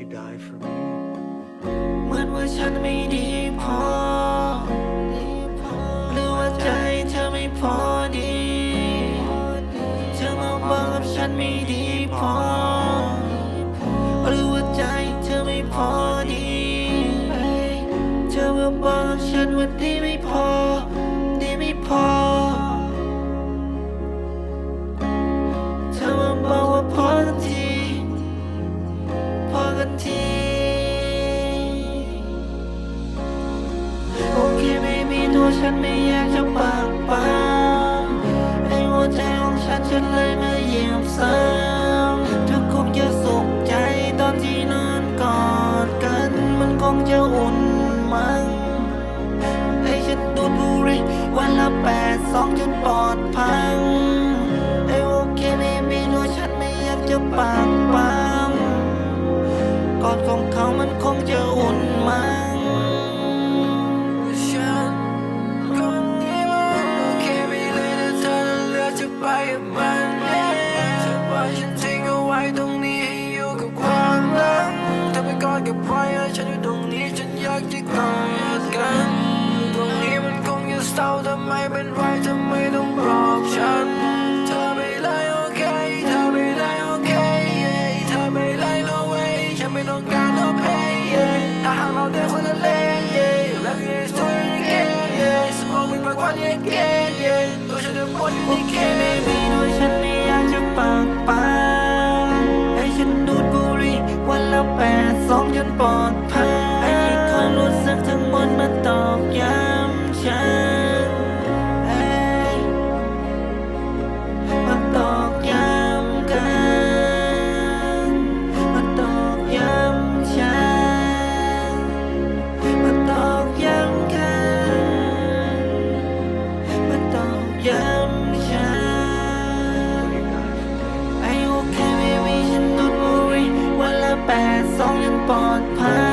Nobody die for me. เหมือนว่าฉันไม่ดีพอ หรือว่าใจเธอไม่พอดี เธอมาบอกกับฉันไม่ดีพอ หรือว่าใจเธอไม่พอดี เธอมาบอกกับฉันว่าดีไม่ ฉันไม่อยากจะปากปามไอ้หัวใจของฉันฉันเลยมาเยียบซ้ำเธอคงจะสุขใจตอนที่นอนกอดกัน มันคงจะอุ่นมั้งให้ฉันดูดบุหรี่วันละแปดสองจนปลอดภัย นี้ฉันอยากจะกอดกัน ตรงนี้มันคงจะเศร้าทำไมเป็นไรทำไมต้องบอกฉัน เธอไม่เลยโอเค เธอไม่เลยโอเค เธอไม่เลย no way ฉันไม่ต้องการ no pay ถ้าหากเราเดินคนละเลน Let me explain again Smoke me back one again ตัวฉันจะวนอยู่ในเคเกไม่มมีโดยฉันไม่อยากจะปากปา not pine.